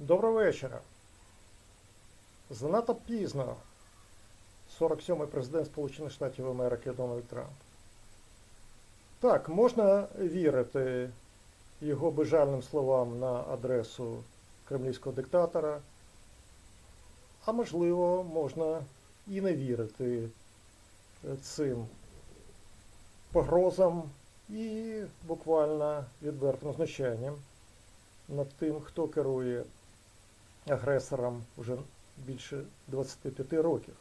Доброго вечора. Занадто пізно 47-й президент Сполучених Штатів Америки Дональд Трамп. Так, можна вірити його безжальним словам на адресу кремлівського диктатора, а можливо, можна і не вірити цим погрозам і буквально відвертим знущанням над тим, хто керує агресором вже більше 25 років.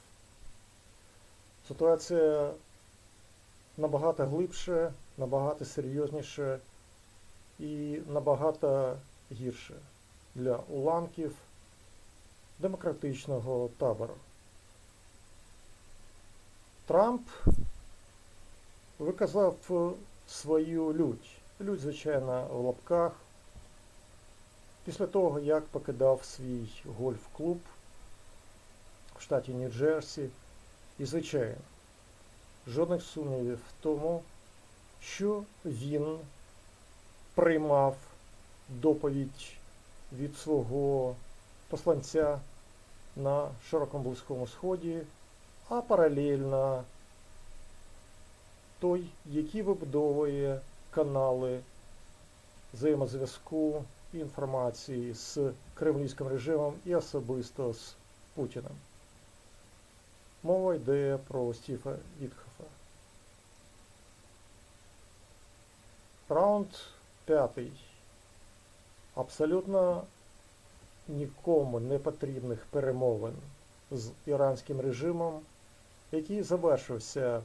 Ситуація набагато глибше, набагато серйозніше і набагато гірше для уламків демократичного табору. Трамп виказав свою лють. Лють, звичайно, в лапках. Після того, як покидав свій гольф-клуб в штаті Нью-Джерсі, і, звичайно, жодних сумнівів в тому, що він приймав доповідь від свого посланця на широкому Близькому Сході, а паралельно той, який вибудовує канали взаємозв'язку інформації з кремлівським режимом і особисто з Путіним. Мова йде про Стіфа Вітхофа. Раунд п'ятий. Абсолютно нікому не потрібних перемовин з іранським режимом, який завершився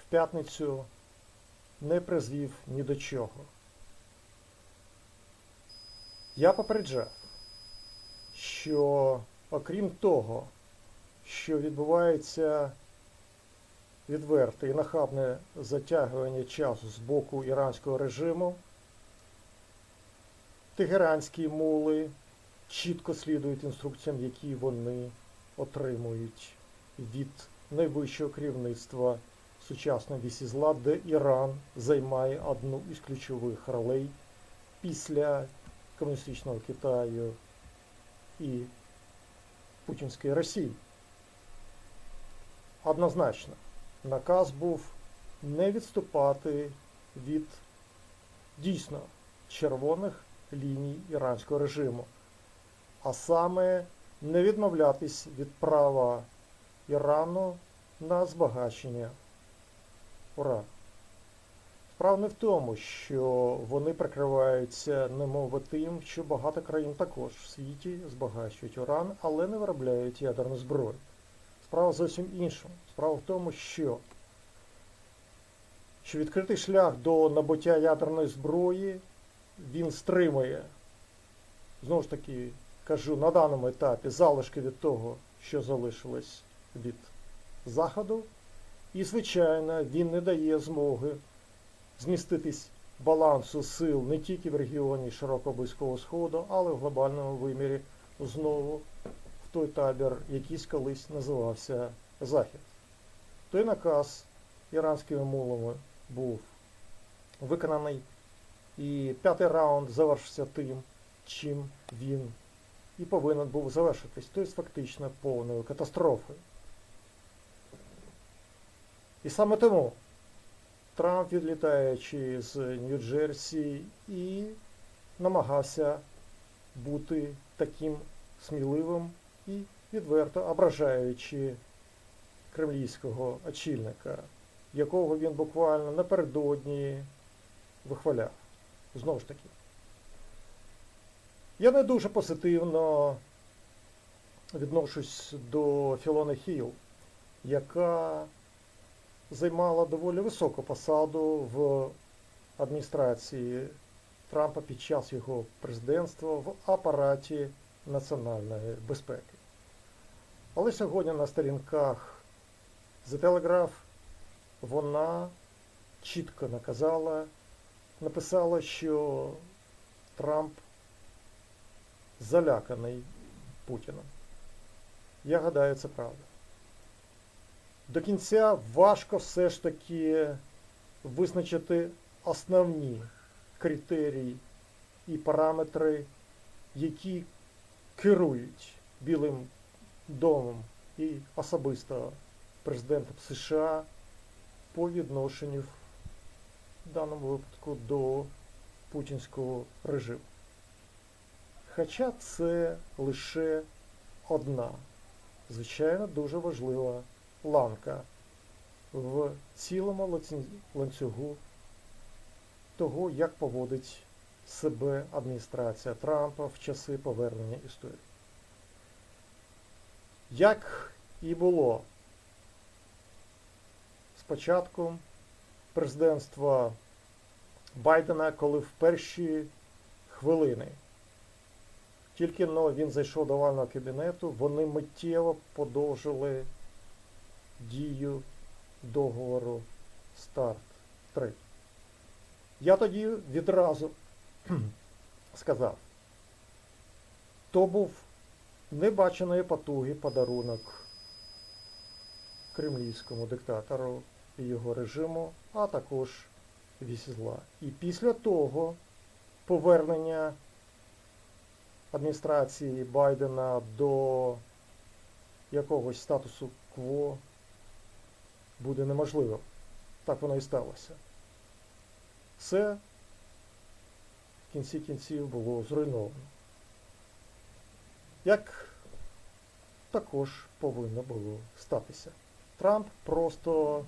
в п'ятницю, не призвів ні до чого. Я попереджав, що окрім того, що відбувається відверте і нахабне затягування часу з боку іранського режиму, тегеранські мули чітко слідують інструкціям, які вони отримують від найвищого керівництва сучасної вісі зла, де Іран займає одну із ключових ролей після комуністичного Китаю і Путінської Росії. Однозначно, наказ був не відступати від дійсно червоних ліній іранського режиму, а саме не відмовлятись від права Ірану на збагачення урану. Справа не в тому, що вони прикриваються немови тим, що багато країн також в світі збагачують уран, але не виробляють ядерну зброю. Справа зовсім іншому. Справа в тому, що, що відкритий шлях до набуття ядерної зброї він стримує, знову ж таки, кажу, на даному етапі залишки від того, що залишилось від Заходу. І, звичайно, він не дає змоги зміститись балансу сил не тільки в регіоні Широкого Близького Сходу, але в глобальному вимірі знову в той табір, якийсь колись називався Захід. Той наказ іранськими мулами був виконаний, і п'ятий раунд завершився тим, чим він і повинен був завершитись, тобто фактично повною катастрофою. І саме тому Трамп, відлітаючи з Нью-Джерсі, і намагався бути таким сміливим і відверто ображаючи кремлівського очільника, якого він буквально напередодні вихваляв. Знову ж таки. Я не дуже позитивно відношусь до Філони Хіл, яка займала доволі високу посаду в адміністрації Трампа під час його президентства в апараті національної безпеки. Але сьогодні на сторінках The Telegraph вона чітко наказала, написала, що Трамп заляканий Путіним. Я гадаю, це правда до кінця важко все ж таки визначити основні критерії і параметри які керують Білим домом і особисто президентом США по відношенню в даному випадку до путінського режиму. Хоча це лише одна, звичайно, дуже важлива ланка в цілому ланцюгу того, як поводить себе адміністрація Трампа в часи повернення історії. Як і було спочатку президентства Байдена, коли в перші хвилини тільки но він зайшов до овального кабінету, вони миттєво подовжили дію договору Старт 3. Я тоді відразу сказав, то був небаченої потуги подарунок кремлівському диктатору і його режиму, а також вісь зла. І після того повернення адміністрації Байдена до якогось статусу кво буде неможливо. Так воно і сталося. Це в кінці кінців було зруйновано. Як також повинно було статися. Трамп просто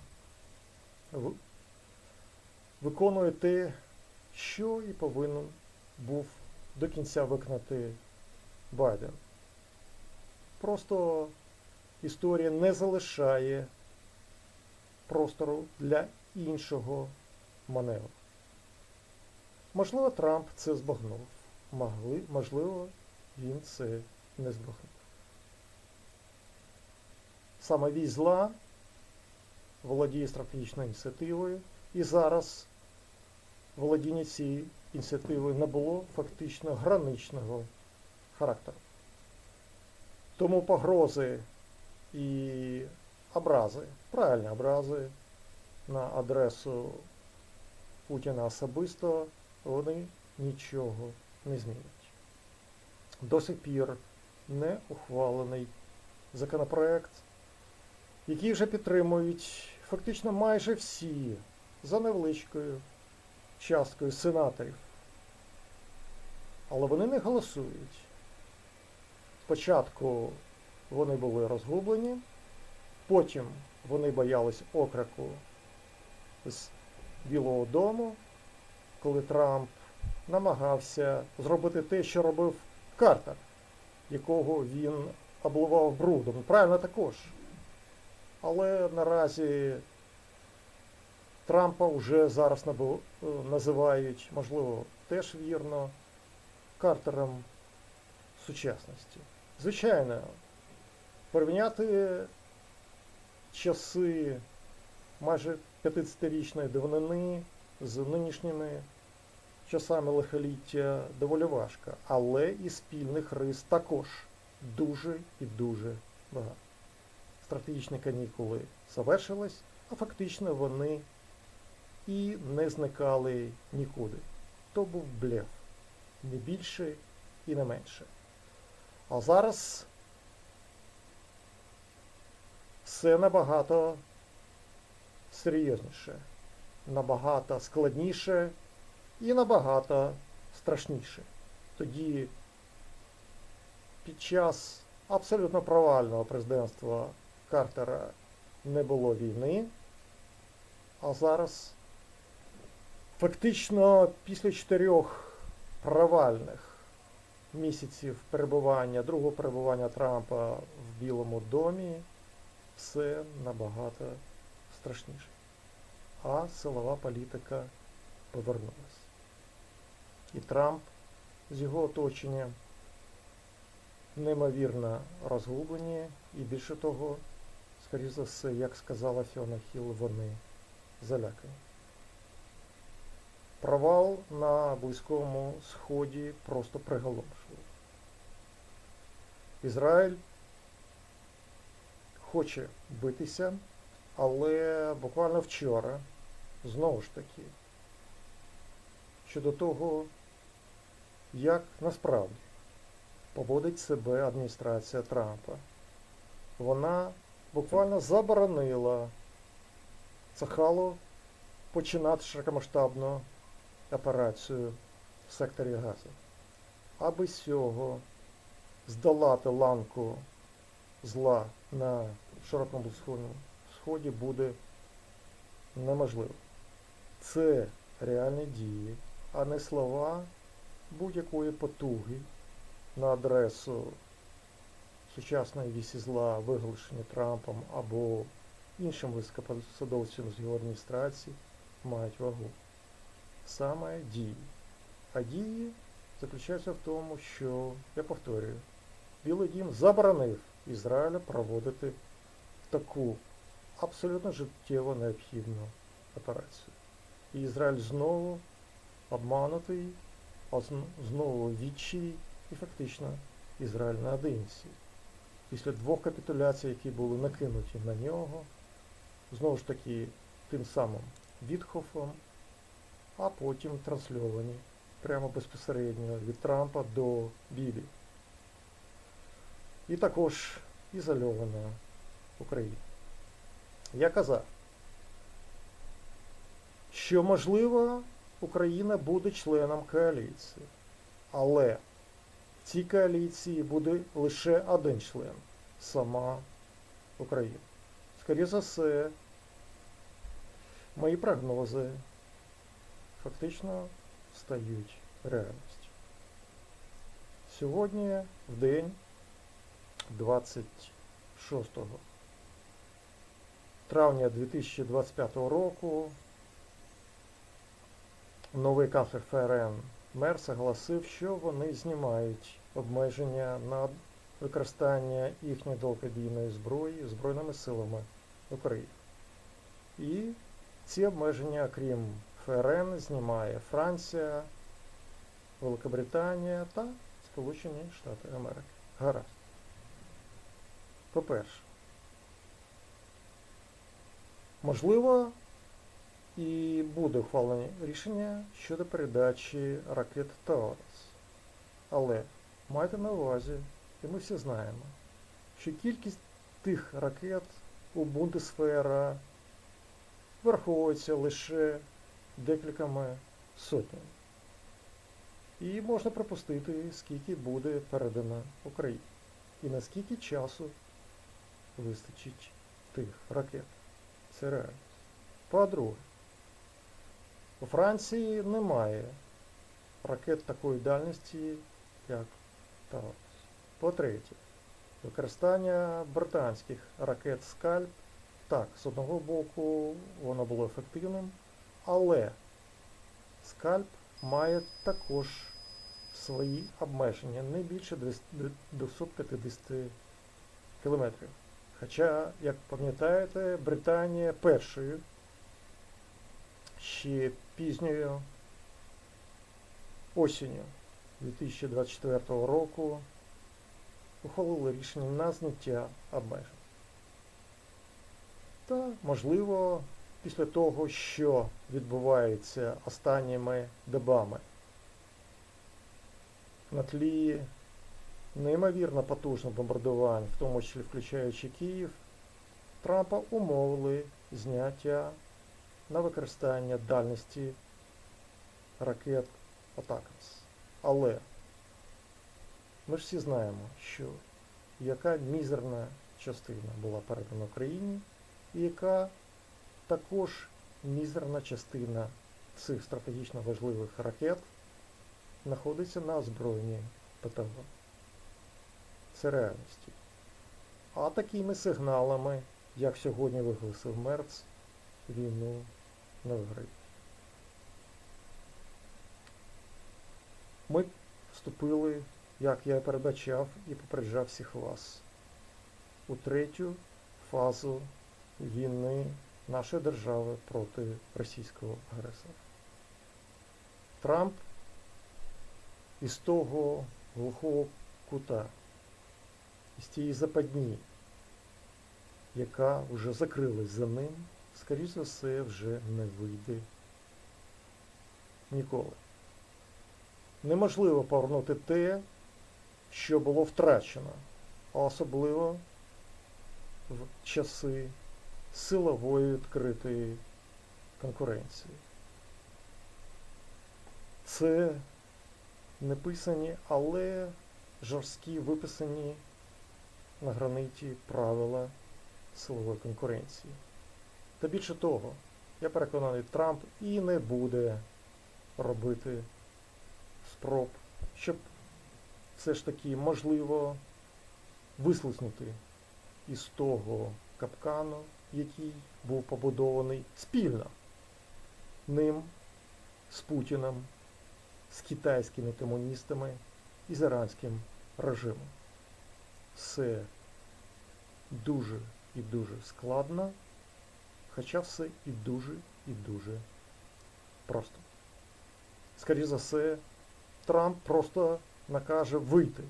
виконує те, що і повинен був до кінця виконати Байден. Просто історія не залишає простору для іншого маневру. Можливо, Трамп це збагнув. Можливо, він це не збагнув. Саме вісь зла володіє стратегічною ініціативою, і зараз володіння цією ініціативою не було фактично граничного характеру. Тому погрози і образи, правильні образи на адресу Путіна особисто, вони нічого не змінять. До сих пір не ухвалений законопроект, який вже підтримують фактично майже всі за невеличкою часткою сенаторів. Але вони не голосують. Спочатку вони були розгублені, потім вони боялись окрику з Білого Дому, коли Трамп намагався зробити те, що робив Картер, якого він обливав брудом. Правильно також. Але наразі Трампа вже зараз е, називають, можливо, теж вірно, Картером сучасності. Звичайно, порівняти часи майже 50-річної давнини з нинішніми часами лихоліття доволі важко, але і спільних рис також дуже і дуже багато. Стратегічні канікули завершились, а фактично вони і не зникали нікуди. То був блеф, не більше і не менше. А зараз все набагато серйозніше, набагато складніше і набагато страшніше. Тоді під час абсолютно провального президентства Картера не було війни, а зараз фактично після чотирьох провальних місяців перебування, другого перебування Трампа в Білому домі, все набагато страшніше. А силова політика повернулась. І Трамп з його оточенням неймовірно розгублені, і більше того, скоріш за все, як сказала Фіона Хіл, вони залякані. Провал на Близькому Сході просто приголомшливий. Ізраїль хоче битися, але буквально вчора, знову ж таки, щодо того, як насправді поводить себе адміністрація Трампа. Вона буквально заборонила Цахалу починати широкомасштабну операцію в секторі Газу. Аби з цього здолати ланку зла на широкому сході, буде неможливо. Це реальні дії, а не слова будь-якої потуги на адресу сучасної вісі зла, виголошені Трампом або іншим високопосадовцям з його адміністрації, мають вагу. Саме дії. А дії заключаються в тому, що, я повторюю, Білий Дім заборонив Ізраїлю проводити таку абсолютно життєво необхідну операцію. І Ізраїль знову обманутий, знову відчий, і фактично Ізраїль наодинці. Після двох капітуляцій, які були накинуті на нього, знову ж таки тим самим Вітхофом, а потім трансльовані прямо безпосередньо від Трампа до Бібі. І також ізольована Україна. Я казав, що можливо Україна буде членом коаліції, але в цій коаліції буде лише один член сама Україна. Скоріше за все, мої прогнози фактично стають реальністю. Сьогодні в день 26 травня 2025 року новий канцлер ФРН Мерс оголосив, що вони знімають обмеження на використання їхньої далекобійної зброї Збройними силами України. І ці обмеження, крім ФРН, знімає Франція, Великобританія та Сполучені Штати Америки. Гаразд. По-перше, можливо, і буде ухвалене рішення щодо передачі ракет Таурус. Але майте на увазі, і ми всі знаємо, що кількість тих ракет у Бундесфера враховується лише декількома сотнями. І можна припустити, скільки буде передано Україні. І наскільки часу вистачить тих ракет. Це реальність. По-друге, у Франції немає ракет такої дальності, як Таурус. По-третє, використання британських ракет Скальп, так, з одного боку, воно було ефективним, але Скальп має також свої обмеження, не більше 250 кілометрів. Хоча, як пам'ятаєте, Британія першою ще пізньою осінню 2024 року ухвалила рішення на зняття обмежень. Та, можливо, після того, що відбувається останніми добами на тлі неймовірно потужних бомбардувань, в тому числі включаючи Київ, Трампа умовили зняття на використання дальності ракет Атакамс. Але ми ж всі знаємо, що яка мізерна частина була передана Україні, і яка також мізерна частина цих стратегічно важливих ракет знаходиться на озброєнні ПТВ. Реальності. А такими сигналами, як сьогодні виголосив Мерц, війну не виграють. Ми вступили, як я і передбачав і попереджав всіх вас, у третю фазу війни нашої держави проти російського агресора. Трамп із того глухого кута, із тієї западні, яка вже закрилась за ним, скоріш за все, вже не вийде ніколи. Неможливо повернути те, що було втрачено, особливо в часи силової відкритої конкуренції. Це не писані, але жорсткі виписані на граниті правила силової конкуренції. Та більше того, я переконаний, Трамп і не буде робити спроб, щоб все ж таки можливо вислизнути із того капкану, який був побудований спільно ним з Путіним, з китайськими комуністами і з іранським режимом. Все дуже і дуже складно, хоча все і дуже і дуже просто. Скоріше за все, Трамп просто накаже вийти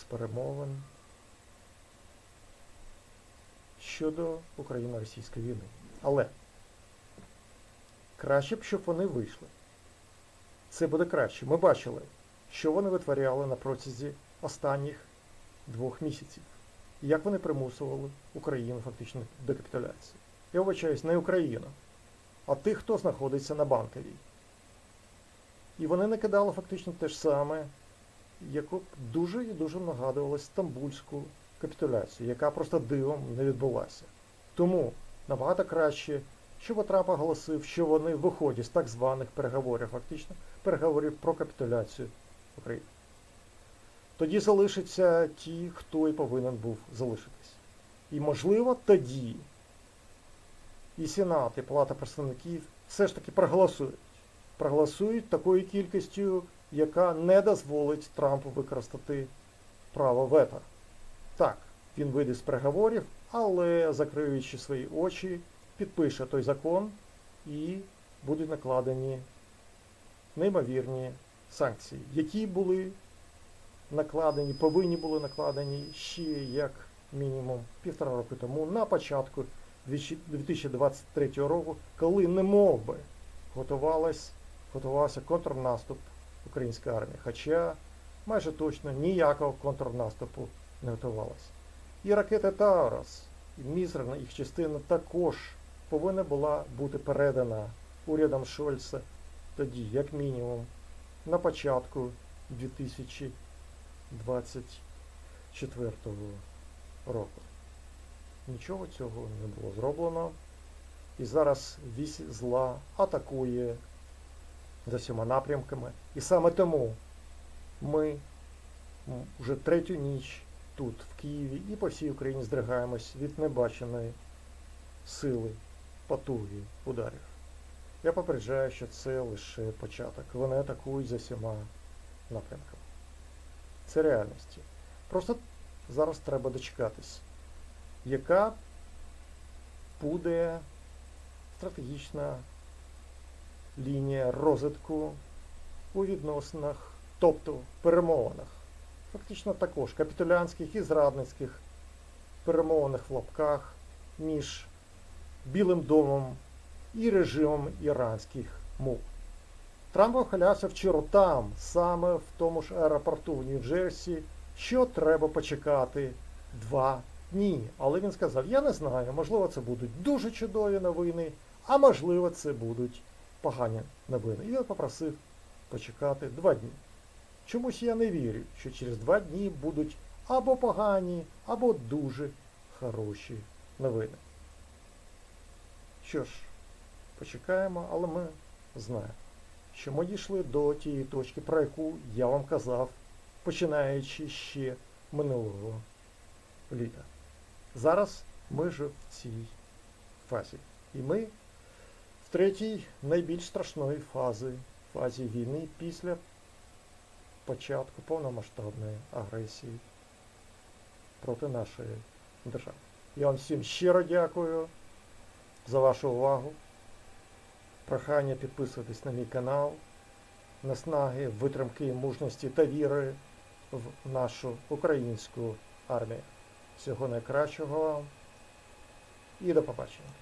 з перемовин щодо Україно-російської війни. Але краще б, щоб вони вийшли. Це буде краще. Ми бачили, що вони витворяли на протязі останніх двох місяців. Як вони примусували Україну фактично до капітуляції. Я вибачаюсь, не Україну, а тих, хто знаходиться на банковій. І вони накидали фактично те ж саме, яку дуже і дуже нагадувало Стамбульську капітуляцію, яка просто дивом не відбулася. Тому набагато краще, щоб Трамп оголосив, що вони виходять з так званих переговорів, фактично, переговорів про капітуляцію України. Тоді залишаться ті, хто і повинен був залишитись. І, можливо, тоді і Сенат, і Палата представників все ж таки проголосують. Проголосують такою кількістю, яка не дозволить Трампу використати право вето. Так, він вийде з переговорів, але закриючи свої очі, підпише той закон і будуть накладені неймовірні санкції, які були накладені, повинні були накладені ще як мінімум півтора року тому на початку 2023 року, коли не мов би готувався контрнаступ української армії. Хоча майже точно ніякого контрнаступу не готувалося. І ракета Таурас, і мізерна їх частина також повинна була бути передана урядом Шольца тоді, як мінімум, на початку 2024 року. Нічого цього не було зроблено. І зараз вісь зла атакує за всіма напрямками. І саме тому ми вже третю ніч тут, в Києві і по всій Україні здригаємось від небаченої сили, потуги ударів. Я попереджаю, що це лише початок. Вони атакують за всіма напрямками. Це реальності. Просто зараз треба дочекатись, яка буде стратегічна лінія розвитку у відносинах, тобто перемовинах. Фактично також капітулянських і зрадницьких перемовинах в лапках між Білим домом і режимом іранських мов. Трамп вихвалявся вчора там, саме в тому ж аеропорту в Нью-Джерсі, що треба почекати два дні. Але він сказав, я не знаю, можливо, це будуть дуже чудові новини, а можливо, це будуть погані новини. І він попросив почекати два дні. Чомусь я не вірю, що через два дні будуть або погані, або дуже хороші новини. Що ж, почекаємо, але ми знаємо, що ми дійшли до тієї точки, про яку я вам казав, починаючи ще минулого літа. Зараз ми вже в цій фазі. І ми в третій найбільш страшної фази, фазі війни після початку повномасштабної агресії проти нашої держави. Я вам всім щиро дякую за вашу увагу. Прохання підписуватись на мій канал, наснаги, витримки, мужності та віри в нашу українську армію. Всього найкращого вам і до побачення.